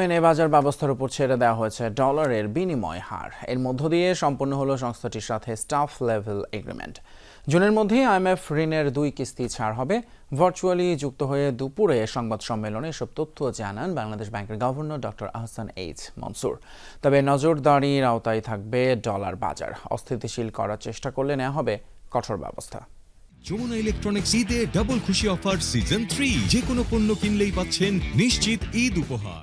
মেনে বাজার ব্যবস্থার উপর ছেড়ে দেওয়া হয়েছে ডলারের বিনিময় হার। এর মধ্য দিয়ে সম্পন্ন হলো সংস্থাটির সাথে স্টাফ লেভেল এগ্রিমেন্ট জুনের মধ্যেই আইএমএফ ঋণের দুই কিস্তি ছাড় হবে। ভার্চুয়ালি যুক্ত হয়ে দুপুরে সংবাদ সম্মেলনে এসব তথ্য জানান বাংলাদেশ ব্যাংকের governor doctor Ahsan H Mansur. তবে নজরদারির আওতায় থাকবে ডলার বাজার। অস্থিতিশীল করার চেষ্টা করলে নেওয়া হবে কঠোর ব্যবস্থা। যমুনা ইলেকট্রনিক্স ঈদে ডাবল খুশি অফার সিজন থ্রি যে কোনো পণ্য কিনলেই পাচ্ছেন নিশ্চিত ঈদ উপহার।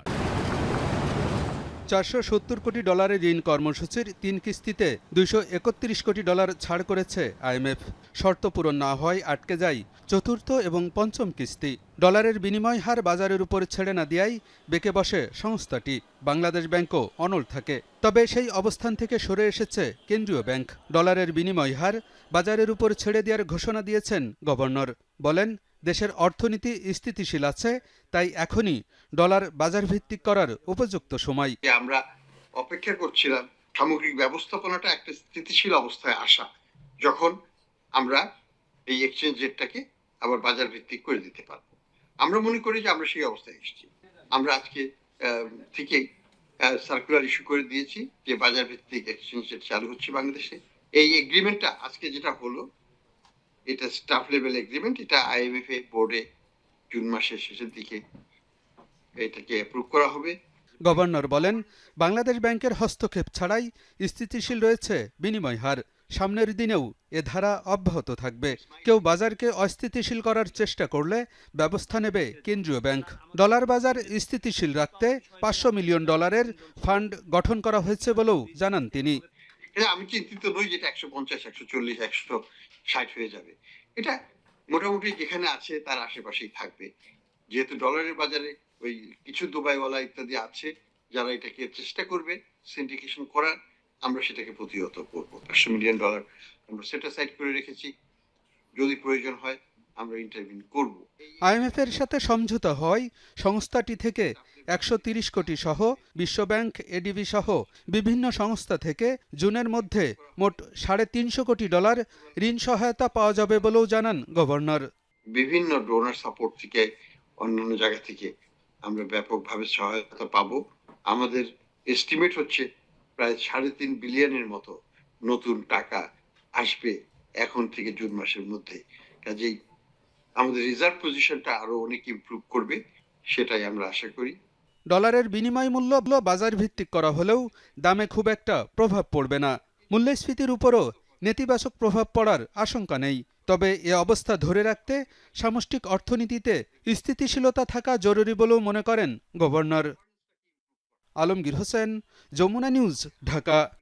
চারশো সত্তর কোটি ডলারের ঋণ কর্মসূচির তিন কিস্তিতে দুইশো একত্রিশ কোটি ডলার ছাড় করেছে আইএমএফ শর্ত পূরণ না হয় আটকে যায় চতুর্থ এবং পঞ্চম কিস্তি। ডলারের বিনিময় হার বাজারের উপর ছেড়ে না দেয়াই বেঁকে বসে সংস্থাটি। বাংলাদেশ ব্যাংকও অনল থাকে। তবে সেই অবস্থান থেকে সরে এসেছে কেন্দ্রীয় ব্যাংক। ডলারের বিনিময় হার বাজারের উপর ছেড়ে দেওয়ার ঘোষণা দিয়েছেন গভর্নর। বলেন দেশের অর্থনীতি স্থিতিশীল আছে, তাই এখনই ডলার বাজার ভিত্তিক করার উপযুক্ত সময়। আমরা অপেক্ষা করছিলাম, সামগ্রিক ব্যবস্থাপনাটা একটা স্থিতিশীল অবস্থায় আসা, যখন আমরা এই এক্সচেঞ্জ রেটটাকে আবার বাজার ভিত্তিক করে দিতে পারব। আমরা মনে করি যে আমরা সেই অবস্থায় এসেছি। আমরা আজকে থেকেই সার্কুলার ইস্যু করে দিয়েছি যে বাজার ভিত্তিক এক্সচেঞ্জ রেট চালু হচ্ছে বাংলাদেশে। এই এগ্রিমেন্টটা আজকে যেটা হলো এটা স্টাফ লেভেল এগ্রিমেন্ট এটা আইএমএফ এ বোর্ডে জুন মাসের শেষের দিকে এটাকে অ্যাপ্রুভ করা হবে। গভর্নর বলেন, বাংলাদেশ ব্যাংকের হস্তক্ষেপ ছাড়াই স্থিতিশীল রয়েছে বিনিময় হার। সামনের দিনেও এ ধারা অব্যাহত থাকবে। কেউ বাজারকে অস্থিতিশীল করার চেষ্টা করলে ব্যবস্থা নেবে কেন্দ্রীয় ব্যাংক। ডলার বাজার স্থিতিশীল রাখতে পাঁচশো মিলিয়ন ডলারের ফান্ড গঠন করা হয়েছে বলেও জানান তিনি। আমি চিন্তিত নই যেটা একশো পঞ্চাশ, একশো চল্লিশ, একশো ষাট হয়ে যাবে। এটা মোটামুটি যেখানে আছে তার আশেপাশেই থাকবে। যেহেতু ডলারের বাজারে ওই কিছু দুবাইওয়ালা ইত্যাদি আছে, যারা এটাকে চেষ্টা করবে সিন্ডিকেশন করার, আমরা সেটাকে প্রতিহত করব। পাঁচশো মিলিয়ন ডলার আমরা সেটা সাইড করে রেখেছি। যদি প্রয়োজন হয় আমরা ইন্টারভিউ করব। আইএমএফ এর সাথে সমঝোতা হয় সংস্থাটি থেকে একশো কোটি সহ বিশ্বব্যাংক এডিবি সহ বিভিন্ন সংস্থা থেকে জুনের মধ্যে মোট সাড়ে তিনশো কোটি ডলার ঋণ সহায়তা পাওয়া যাবে বলেও জানান গভর্নর। বিভিন্ন ডোনার সাপোর্ট থেকে অন্যান্য জায়গা থেকে আমরা ব্যাপকভাবে সহায়তা পাবো। আমাদের এস্টিমেট হচ্ছে প্রায় সাড়ে তিন বিলিয়নের মতো নতুন টাকা আসবে এখন থেকে জুন মাসের মধ্যে। কাজেই আমাদের রিজার্ভ পজিশনটা আরও অনেক ইমপ্রুভ করবে, সেটাই আমরা আশা করি। ডলারের বিনিময় মূল্য বাজার ভিত্তিক করা হলেও দামে খুব একটা প্রভাব পড়বে না। মূল্যস্ফীতির উপরও নেতিবাচক প্রভাব পড়ার আশঙ্কা নেই। তবে এ অবস্থা ধরে রাখতে সামষ্টিক অর্থনীতিতে স্থিতিশীলতা থাকা জরুরি বলেও মনে করেন গভর্নর। আলমগীর হোসেন, যমুনা নিউজ, ঢাকা।